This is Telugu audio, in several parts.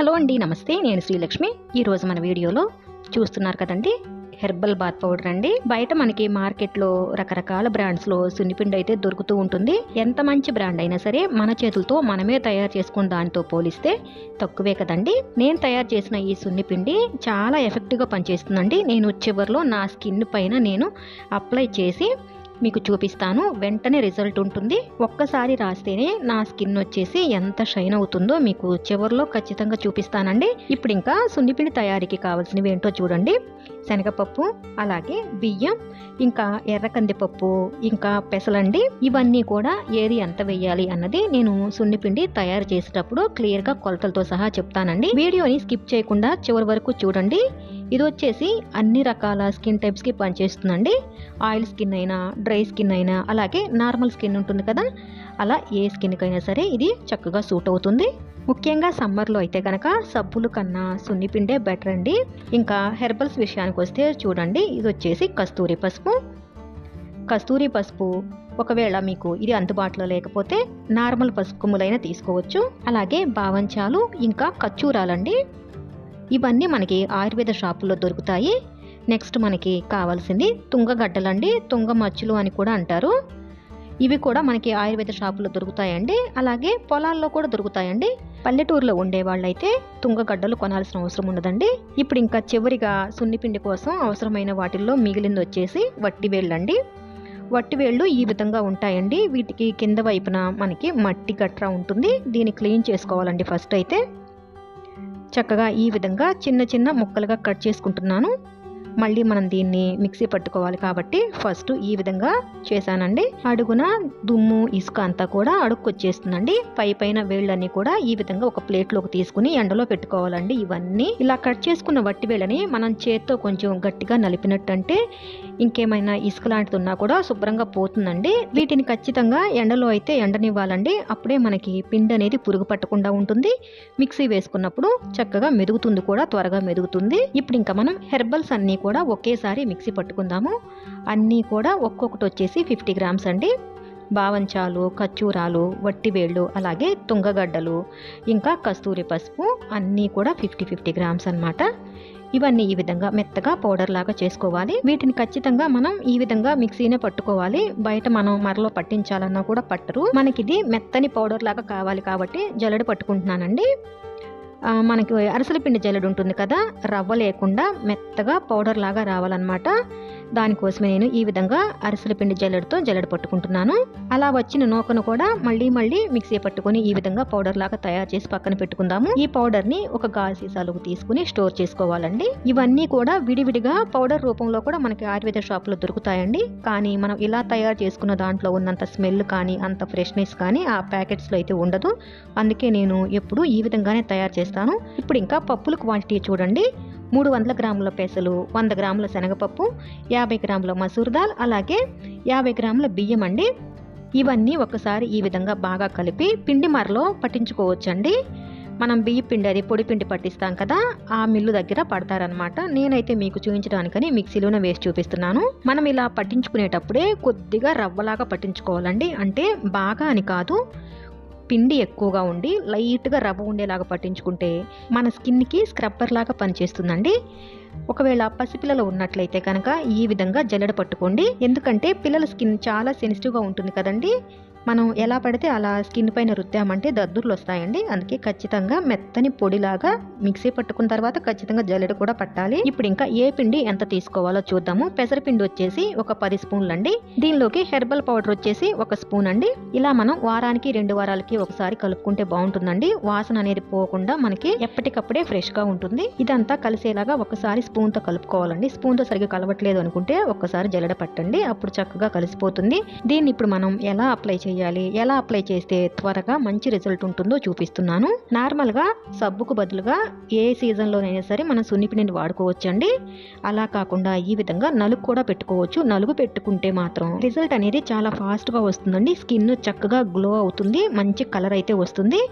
హలో అండి నమస్తే. నేను శ్రీలక్ష్మి. ఈరోజు మన వీడియోలో చూస్తున్నారు కదండి హెర్బల్ బాత్ పౌడర్ అండి. బయట మనకి మార్కెట్లో రకరకాల బ్రాండ్స్లో సున్నిపిండి అయితే దొరుకుతూ ఉంటుంది. ఎంత మంచి బ్రాండ్ అయినా సరే మన చేతులతో మనమే తయారు చేసుకున్న దానితో పోలిస్తే తక్కువే కదండి. నేను తయారు చేసిన ఈ సున్నిపిండి చాలా ఎఫెక్టివ్గా పనిచేస్తుందండి. నేను చివరిలో నా స్కిన్ పైన నేను అప్లై చేసి మీకు చూపిస్తాను. వెంటనే రిజల్ట్ ఉంటుంది. ఒక్కసారి రాస్తేనే నా స్కిన్ వచ్చేసి ఎంత షైన్ అవుతుందో మీకు చివరిలో ఖచ్చితంగా చూపిస్తానండి. ఇప్పుడు ఇంకా సున్నిపిండి తయారీకి కావాల్సినవి ఏంటో చూడండి. శనగపప్పు అలాగే బియ్యం ఇంకా ఎర్ర కందిపప్పు ఇంకా పెసలండి. ఇవన్నీ కూడా ఏది ఎంత వేయాలి అన్నది నేను సున్నిపిండి తయారు చేసేటప్పుడు క్లియర్గా కొలతలతో సహా చెప్తానండి. వీడియోని స్కిప్ చేయకుండా చివరి వరకు చూడండి. ఇది వచ్చేసి అన్ని రకాల స్కిన్ టైప్స్కి పనిచేస్తుందండి. ఆయిల్ స్కిన్ అయినా డ్రై స్కిన్ అయినా అలాగే నార్మల్ స్కిన్ ఉంటుంది కదా అలా ఏ స్కిన్కైనా సరే ఇది చక్కగా సూట్ అవుతుంది. ముఖ్యంగా సమ్మర్లో అయితే కనుక సబ్బులు కన్నా సున్నిపిండే బెటర్ అండి. ఇంకా హెర్బల్స్ విషయానికి వస్తే చూడండి ఇది వచ్చేసి కస్తూరి పసుపు. కస్తూరి పసుపు ఒకవేళ మీకు ఇది అందుబాటులో లేకపోతే నార్మల్ పసుపు కొమ్ములైనా తీసుకోవచ్చు. అలాగే బావంచాలు ఇంకా కచ్చూరాలండి ఇవన్నీ మనకి ఆయుర్వేద షాపుల్లో దొరుకుతాయి. నెక్స్ట్ మనకి కావాల్సింది తుంగగడ్డలండి. తుంగ మచ్చులు అని కూడా అంటారు. ఇవి కూడా మనకి ఆయుర్వేద షాపులో దొరుకుతాయండి. అలాగే పొలాల్లో కూడా దొరుకుతాయండి. పల్లెటూరులో ఉండే వాళ్ళైతే తుంగగడ్డలు కొనాల్సిన అవసరం ఉండదండి. ఇప్పుడు ఇంకా చివరిగా సున్నిపిండి కోసం అవసరమైన వాటిల్లో మిగిలింది వచ్చేసి వట్టి వేళ్ళండి వట్టి వేళ్ళు ఈ విధంగా ఉంటాయండి. వీటికి కింద వైపున మనకి మట్టి గట్రా ఉంటుంది. దీన్ని క్లీన్ చేసుకోవాలండి ఫస్ట్ అయితే. చక్కగా ఈ విధంగా చిన్న చిన్న ముక్కలుగా కట్ చేసుకుంటున్నాను. మళ్ళీ మనం దీన్ని మిక్సీ పట్టుకోవాలి కాబట్టి ఫస్ట్ ఈ విధంగా చేశానండి. అడుగున దుమ్ము ఇసుక అంతా కూడా అడుక్కొచ్చేస్తుందండి. పై పైన వేళ్ళని కూడా ఈ విధంగా ఒక ప్లేట్లోకి తీసుకుని ఎండలో పెట్టుకోవాలండి ఇవన్నీ. ఇలా కట్ చేసుకున్న వట్టి వేళ్ళని మనం చేత్తో కొంచెం గట్టిగా నలిపినట్టంటే ఇంకేమైనా ఇసుక లాంటిది ఉన్నా కూడా శుభ్రంగా పోతుందండి. వీటిని ఖచ్చితంగా ఎండలో అయితే ఎండనివ్వాలండి. అప్పుడే మనకి పిండి అనేది పురుగు పట్టకుండా ఉంటుంది. మిక్సీ వేసుకున్నప్పుడు చక్కగా మెదుగుతుంది కూడా త్వరగా మెదుగుతుంది. ఇప్పుడు ఇంకా మనం హెర్బల్స్ అన్నీ కూడా ఒకేసారి మిక్సీ పట్టుకుందాము. అన్నీ కూడా ఒక్కొక్కటి వచ్చేసి ఫిఫ్టీ గ్రామ్స్ అండి. బావంచాలు ఖర్చూరాలు వట్టివేళ్ళు అలాగే తుంగగడ్డలు ఇంకా కస్తూరి పసుపు అన్నీ కూడా ఫిఫ్టీ ఫిఫ్టీ గ్రామ్స్ అనమాట ఇవన్నీ ఈ విధంగా మెత్తగా పౌడర్ లాగా చేసుకోవాలి. వీటిని ఖచ్చితంగా మనం ఈ విధంగా మిక్సీనే పట్టుకోవాలి. బయట మనం మరలో పట్టించాలన్నా కూడా పట్టరు. మనకి ఇది మెత్తని పౌడర్ లాగా కావాలి కాబట్టి జల్లడి పట్టుకుంటున్నానండి. మనకి అరిసెల పిండి జల్లెడు ఉంటుంది కదా రవ్వ లేకుండా మెత్తగా పౌడర్ లాగా రావాలన్నమాట. దానికోసమే నేను ఈ విధంగా అరిసెల పిండి జల్లెడతో జల్లెడ పట్టుకుంటున్నాను. అలా వచ్చిన నూకను కూడా మళ్ళీ మళ్ళీ మిక్సీ పట్టుకొని ఈ విధంగా పౌడర్ లాగా తయారు చేసి పక్కన పెట్టుకుందాము. ఈ పౌడర్ని ఒక గాజు సీసాలోకి తీసుకుని స్టోర్ చేసుకోవాలండి. ఇవన్నీ కూడా విడివిడిగా పౌడర్ రూపంలో కూడా మనకి ఆయుర్వేద షాప్లో దొరుకుతాయండి. కానీ మనం ఇలా తయారు చేసుకున్న దాంట్లో ఉన్నంత స్మెల్ కానీ అంత ఫ్రెష్నెస్ కానీ ఆ ప్యాకెట్స్లో అయితే ఉండదు. అందుకే నేను ఎప్పుడు ఈ విధంగానే తయారు చేస్తాను. ఇప్పుడు ఇంకా పప్పుల క్వాంటిటీ చూడండి. మూడు వందల గ్రాముల పెసలు వంద గ్రాముల శనగపప్పు యాభై గ్రాముల మసూర్ దాల్ అలాగే యాభై గ్రాముల బియ్యం అండి. ఇవన్నీ ఒకసారి ఈ విధంగా బాగా కలిపి పిండి మరలో పట్టించుకోవచ్చండి. మనం బియ్య పిండి అది పొడి పిండి పట్టిస్తాం కదా ఆ మిల్లు దగ్గర పడతారనమాట నేనైతే మీకు చూపించడానికని మిక్సీలోనే వేసి చూపిస్తున్నాను. మనం ఇలా పట్టించుకునేటప్పుడే కొద్దిగా రవ్వలాగా పట్టించుకోవాలండి. అంటే బాగా అని కాదు. పిండి ఎక్కువగా ఉండి లైట్గా రవ్వ ఉండేలాగా పట్టించుకుంటే మన స్కిన్కి స్క్రబ్బర్ లాగా పనిచేస్తుందండి. ఒకవేళ పసిపిల్లలు ఉన్నట్లయితే కనుక ఈ విధంగా జల్లెడ పట్టుకోండి. ఎందుకంటే పిల్లల స్కిన్ చాలా సెన్సిటివ్గా ఉంటుంది కదండి. మనం ఎలా పడితే అలా స్కిన్ పైన రుద్దామంటే దద్దుర్లు వస్తాయండి. అందుకే ఖచ్చితంగా మెత్తని పొడిలాగా మిక్సీ పట్టుకున్న తర్వాత ఖచ్చితంగా జల్లెడ కూడా పట్టాలి. ఇప్పుడు ఇంకా ఏ పిండి ఎంత తీసుకోవాలో చూద్దాము. పెసరపిండి వచ్చేసి ఒక పది స్పూన్లు అండి. దీనిలోకి హెర్బల్ పౌడర్ వచ్చేసి ఒక స్పూన్ అండి. ఇలా మనం వారానికి రెండు వారాలకి ఒకసారి కలుపుకుంటే బాగుంటుందండి. వాసన అనేది పోకుండా మనకి ఎప్పటికప్పుడే ఫ్రెష్గా ఉంటుంది. ఇదంతా కలిసేలాగా ఒకసారి స్పూన్తో కలుపుకోవాలండి. స్పూన్తో సరిగ్గా కలవట్లేదు అనుకుంటే ఒక్కసారి జల్లెడ పట్టండి. అప్పుడు చక్కగా కలిసిపోతుంది. దీన్ని ఇప్పుడు మనం ఎలా అప్లై చేయాలి? ఎలా అప్లై చేస్తే త్వరగా మంచి రిజల్ట్ ఉంటుందో చూపిస్తున్నాను. నార్మల్గా సబ్బుకు బదులుగా ఏ సీజన్లోనైనా సరే మనం సున్నిపిండిని వాడుకోవచ్చండి. అలా కాకుండా ఈ విధంగా నలుగు కూడా పెట్టుకోవచ్చు. నలుగు పెట్టుకుంటే మాత్రం రిజల్ట్ అనేది చాలా ఫాస్ట్గా వస్తుందండి. స్కిన్ చక్కగా గ్లో అవుతుంది. మంచి కలర్ అయితే వస్తుంది.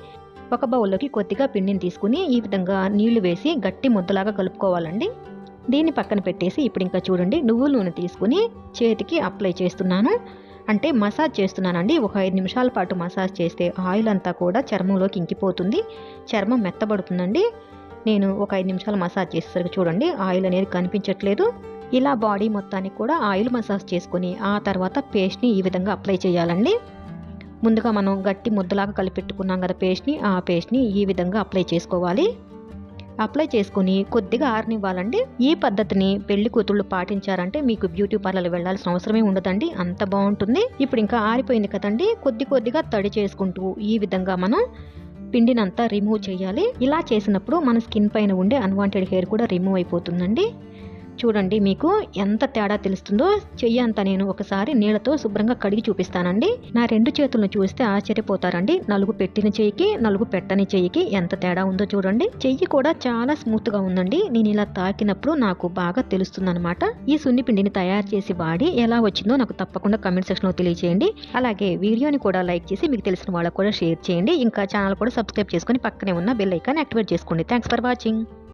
ఒక బౌల్లోకి కొద్దిగా పిండిని తీసుకుని ఈ విధంగా నీళ్ళు వేసి గట్టి ముద్దలాగా కలుపుకోవాలండి. దీన్ని పక్కన పెట్టేసి ఇప్పుడు ఇంకా చూడండి. నువ్వుల నూనె తీసుకుని చేతికి అప్లై చేస్తున్నాను. అంటే మసాజ్ చేస్తున్నానండి. ఒక ఐదు నిమిషాల పాటు మసాజ్ చేస్తే ఆయిల్ అంతా కూడా చర్మంలోకి ఇంకిపోతుంది. చర్మం మెత్తబడుతుందండి. నేను ఒక ఐదు నిమిషాలు మసాజ్ చేసేసరికి చూడండి ఆయిల్ అనేది కనిపించట్లేదు. ఇలా బాడీ మొత్తానికి కూడా ఆయిల్ మసాజ్ చేసుకొని ఆ తర్వాత పేస్ట్ని ఈ విధంగా అప్లై చేయాలండి. ముందుగా మనం గట్టి ముద్దలాగా కలిపెట్టుకున్నాం కదా పేస్ట్ని ఆ పేస్ట్ని ఈ విధంగా అప్లై చేసుకోవాలి. అప్లై చేసుకుని కొద్దిగా ఆరనివ్వాలండి. ఈ పద్ధతిని పెళ్ళి కూతుళ్ళు పాటించారంటే మీకు బ్యూటీ పార్లర్ వెళ్ళాల్సిన అవసరమే ఉండదండి. అంత బాగుంటుంది. ఇప్పుడు ఇంకా ఆరిపోయింది కదండి. కొద్ది కొద్దిగా తడి చేసుకుంటూ ఈ విధంగా మనం పిండినంతా రిమూవ్ చేయాలి. ఇలా చేసినప్పుడు మన స్కిన్ పైన ఉండే అన్వాంటెడ్ హెయిర్ కూడా రిమూవ్ అయిపోతుందండి. చూడండి మీకు ఎంత తేడా తెలుస్తుందో చెయ్యి అంతా నేను ఒకసారి నీళ్ళతో శుభ్రంగా కడిగి చూపిస్తానండి. నా రెండు చేతులను చూస్తే ఆశ్చర్యపోతారండి. నలుగు పెట్టిన చెయ్యికి నలుగు పెట్టని చెయ్యికి ఎంత తేడా ఉందో చూడండి. చెయ్యి కూడా చాలా స్మూత్గా ఉందండి. నేను ఇలా తాకినప్పుడు నాకు బాగా తెలుస్తుందన్నమాట. ఈ సున్నిపిండిని తయారు చేసి వాడి ఎలా వచ్చిందో నాకు తప్పకుండా కమెంట్ సెక్షన్లో తెలియజేయండి అలాగే వీడియోని కూడా లైక్ చేసి మీకు తెలిసిన వాళ్ళకు కూడా షేర్ చేయండి. ఇంకా ఛానల్ కూడా సబ్స్క్రైబ్ చేసుకొని పక్కనే ఉన్న బెల్ ఐకాన్ యాక్టివేట్ చేసుకోండి. Thanks for watching.